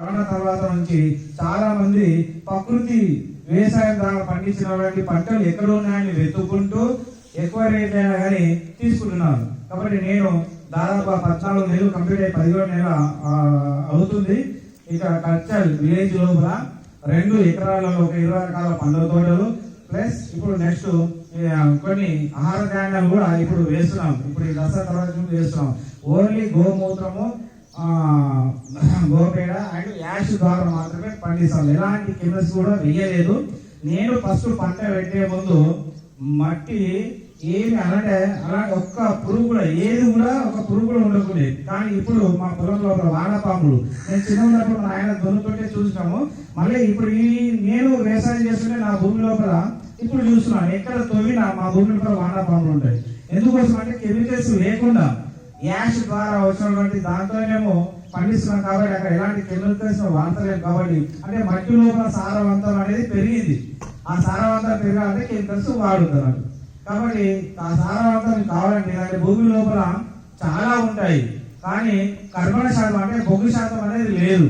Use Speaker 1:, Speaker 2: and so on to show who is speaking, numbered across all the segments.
Speaker 1: Corona తర్వాత నుంచి చాలా మంది ప్రకృతి వ్యవసాయం ద్వారా పండించినటువంటి పంటలు ఎక్కడ ఉన్నాయని వెతుక్కుంటూ ఎక్కువ రేట్ అయినా కానీ తీసుకుంటున్నారు. కాబట్టి నేను దాదాపు ఆ పద్నాలుగు నెలలు కంప్లీట్ అయ్యి పదిహేడు నెల అవుతుంది. ఇక కల్చర్ విలేజ్ లోపల రెండు ఎకరాలలో ఒక ఇరవై రకాల పండ్ల తోటలు. ప్లస్ ఇప్పుడు నెక్స్ట్ కొన్ని ఆహార ధాన్యాలు కూడా ఇప్పుడు వేస్తున్నాం. ఇప్పుడు ఈ దసరా తర్వాత వేస్తున్నాం. ఓన్లీ గోమూత్రము గోపేడ అండ్ యాష్ ద్వారా మాత్రమే పండిస్తాం ఎలాంటి కెమికల్స్ కూడా వేయలేదు నేను ఫస్ట్ పంట పెట్టే ముందు మట్టి ఏమి అలాంటి అలాంటి ఒక్క పురుగు కూడా ఏది కూడా ఒక పురుగు కూడా ఉండకూడదు. కానీ ఇప్పుడు మా పొలంలో వానపాములు. నేను చిన్న ఉన్నప్పుడు మా ఆయన దొరుకుతుంటే చూసినాము. మళ్ళీ ఇప్పుడు ఈ నేను వ్యవసాయం చేస్తుంటే నా భూమి లోపల ఇప్పుడు చూస్తున్నాను ఎక్కడ తొవ్వినా మా భూమి లోపల వానపాములు ఉంటాయి. ఎందుకోసం అంటే కెమికల్స్ లేకుండా యాష్ ద్వారా వచ్చినటువంటి దాంతోనేమో పండిస్తున్నాం కాబట్టి అక్కడ ఎలాంటి కెమికల్స్ వాడతలేము కాబట్టి. అంటే మట్టి లోపల సారవంతం అనేది పెరిగింది. ఆ సారవంతం పెరగాలంటే కెమికల్స్ వాడుతున్నారు. కాబట్టి ఆ సారవంతం కావాలంటే ఇలాంటి భూమి లోపల చాలా ఉంటాయి. కానీ కర్బన శాతం అంటే బొగ్గు శాతం అనేది లేదు.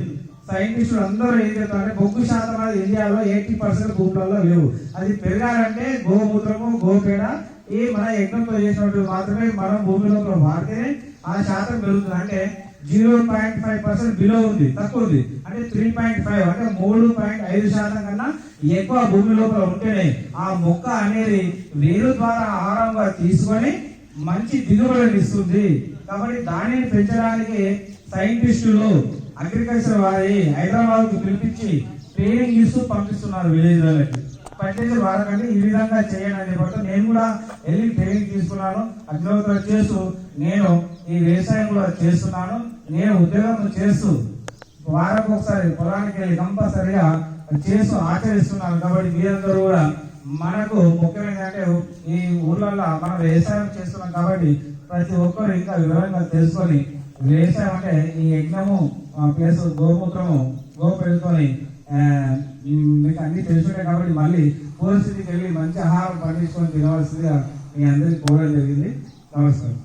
Speaker 1: సైంటిస్టులు అందరూ ఏం చెప్తారంటే బొగ్గు శాతం అనేది ఇండియాలో ఎయిటీ పర్సెంట్ భూములలో లేవు. అది పెరగాలంటే గోమూత్రము గోపేడ ఈ మన యజ్ఞంతో చేసినట్టు మాత్రమే మనం భూమిలోకి వాడితే వాడితేనే ఆ శాతం పెరుగుతుంది. అంటే zero point five percent below ఉంది తక్కువ ఉంది. అంటే త్రీ పాయింట్ ఫైవ్ అంటే మూడు పాయింట్ ఐదు శాతం కన్నా ఎక్కువ భూమి లోపల ఉంటేనే ఆ మొక్క అనేది వేరు ద్వారా ఆహారంగా తీసుకొని మంచి దిగుబడిని ఇస్తుంది. కాబట్టి దానిని పెంచడానికి సైంటిస్టులు అగ్రికల్చర్ వారి హైదరాబాద్కు పిలిపించి ట్రైనింగ్ ఇస్తూ పంపిస్తున్నారు విలేజ్ వాళ్ళకి వాడకండి ఈ విధంగా చేయండి అని చెప్పి నేను కూడా వెళ్ళి ట్రైనింగ్ తీసుకున్నాను. అగ్నిహోత్ర చేస్తూ నేను ఈ వ్యవసాయం కూడా చేస్తున్నాను. నేను ఉద్యోగం చేస్తూ వారానికి ఒకసారి పొలానికి వెళ్ళి కంపల్సరిగా చేస్తూ ఆచరిస్తున్నాను. కాబట్టి మీరందరూ కూడా మనకు ముఖ్యమైన అంటే ఈ ఊర్లలో మనం వ్యవసాయం చేస్తున్నాం కాబట్టి ప్రతి ఒక్కరు ఇంకా వివరంగా తెలుసుకొని వ్యవసాయం అంటే ఈ యజ్ఞము ప్లస్ గోమూత్రము గోపెడుతోని మీకు అన్ని తెలుసుంటాయి కాబట్టి మళ్ళీ పరిస్థితికి వెళ్ళి మంచి ఆహారం పండించుకొని తినవలసిందిగా మీ అందరికీ కోరడం జరిగింది. నమస్కారం.